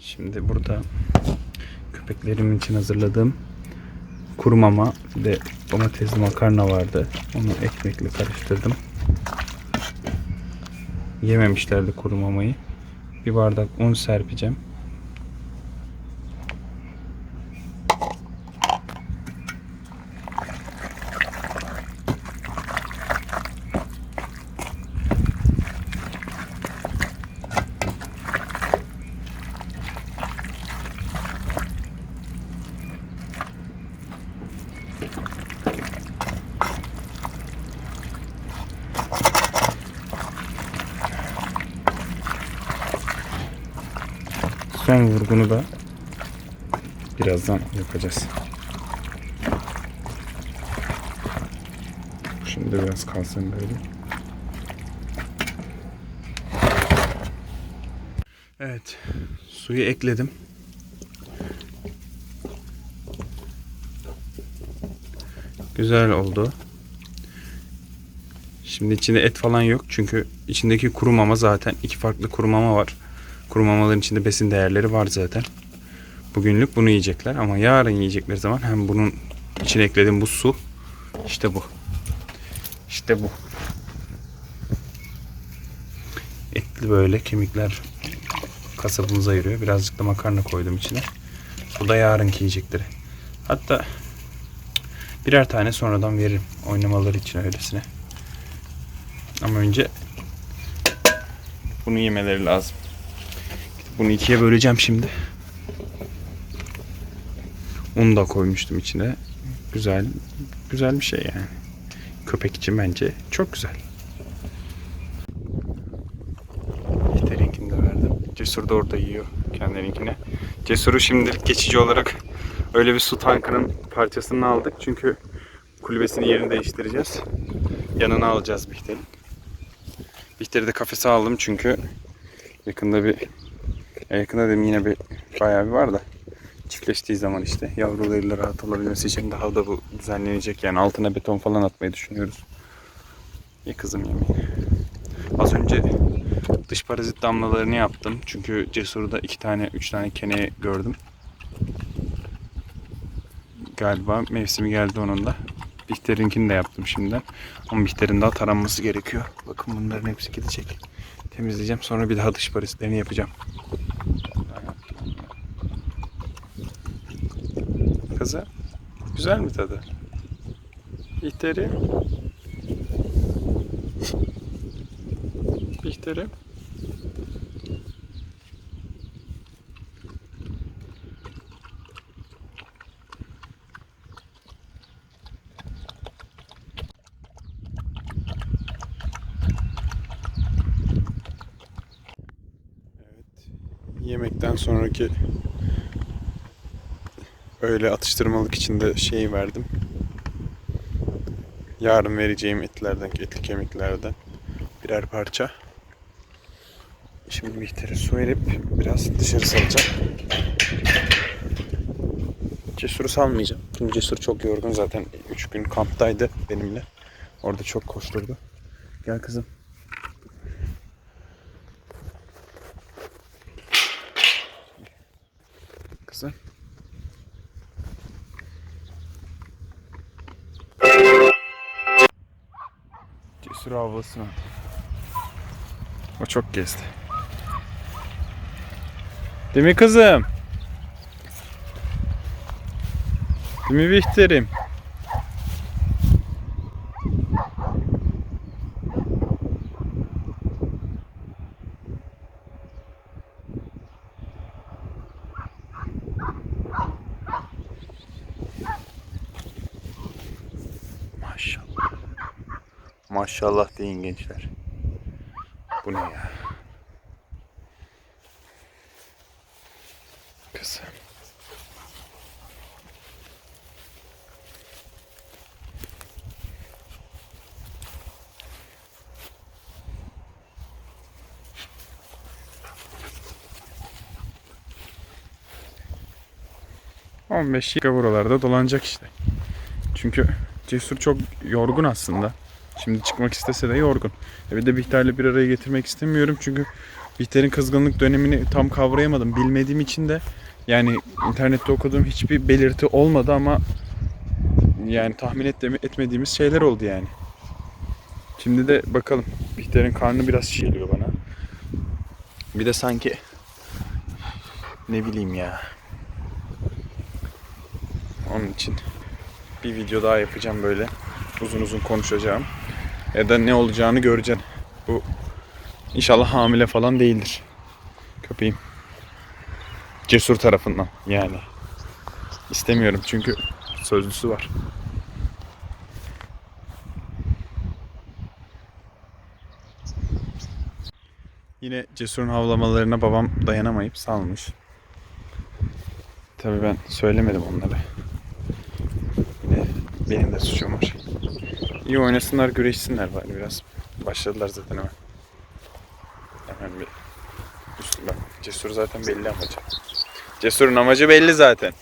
Şimdi burada köpeklerim için hazırladığım kuru mama de domatesli makarna vardı. Onu ekmekle karıştırdım. Yememişlerdi kuru mamayı. Bir bardak un serpeceğim. Son vurgunu da birazdan yapacağız. Şimdi biraz kalsın böyle. Evet. Suyu ekledim. Güzel oldu. Şimdi içinde et falan yok. Çünkü içindeki kuru mama zaten iki farklı kuru mama var. Kuru mamaların içinde besin değerleri var zaten. Bugünlük bunu yiyecekler ama yarın yiyecekleri zaman hem bunun içine eklediğim bu su işte bu. İşte bu. Etli böyle kemikler kasabımıza ayırıyor. Birazcık da makarna koydum içine. Bu da yarınki yiyecekleri. Hatta birer tane sonradan veririm oynamaları için öylesine. Ama önce bunu yemeleri lazım. Bunu ikiye böleceğim şimdi. Un da koymuştum içine. Güzel, güzel bir şey yani. Köpek için bence çok güzel. İhtarinkini de verdim. Cesur da orada yiyor kendininkine. Cesur'u şimdilik geçici olarak öyle bir su tankının parçasını aldık. Çünkü kulübesinin yerini değiştireceğiz. Yanına alacağız Bihter'in. Bihter'i de kafese aldım çünkü yakında bir yakında dedim yine bir bayağı bir var da çiftleştiği zaman işte yavrularıyla rahat olabilmesi için daha da bu düzenlenecek. Yani altına beton falan atmayı düşünüyoruz. Ye kızım yemeği. Az önce dış parazit damlalarını yaptım. Çünkü Cesur'da iki tane, üç tane kene gördüm. Galiba mevsimi geldi onun da. Bihter'inkini de yaptım şimdiden. Ama Bihter'in daha taranması gerekiyor. Bakın bunların hepsi gidecek. Temizleyeceğim. Sonra bir daha dış parazitlerini yapacağım. Kızı. Güzel mi tadı? Bihter'i. Bihter'i. Yemekten sonraki öyle atıştırmalık içinde şey verdim. Yarın vereceğim etlerden, etli kemiklerden birer parça. Şimdi Bihter'e su verip biraz dışarı salacağım. Cesur'u salmayacağım. Çünkü Cesur çok yorgun zaten. 3 gün kamptaydı benimle. Orada çok koşturdu. Gel kızım. Kızım. Cesur avlasın. O çok gezdi. Değil mi kızım? Değil mi Bihter'im? Maşallah. Maşallah deyin gençler. Bu ne ya? Kızım. On beş dakika buralarda dolanacak işte. Çünkü Cesur çok yorgun aslında. Şimdi çıkmak istese de yorgun. E bir de Bihter'le bir araya getirmek istemiyorum çünkü Bihter'in kızgınlık dönemini tam kavrayamadım. Bilmediğim için de yani internette okuduğum hiçbir belirti olmadı ama yani tahmin et- etmediğimiz şeyler oldu yani. Şimdi de bakalım. Bihter'in karnı biraz şişeliyor bana. Bir de sanki ne bileyim ya. Onun için bir video daha yapacağım böyle. Uzun uzun konuşacağım. Ya da ne olacağını göreceksin. Bu inşallah hamile falan değildir. Köpeğim. Cesur tarafından yani. İstemiyorum çünkü sözlüsü var. Yine Cesur'un havlamalarına babam dayanamayıp salmış. Tabii ben söylemedim onları. Yine benim de suçum var. İyi oynasınlar, güreşsinler bari biraz. Başladılar zaten hemen. Hemen bir üstü. Cesur zaten belli amacı. Cesur'un amacı belli zaten.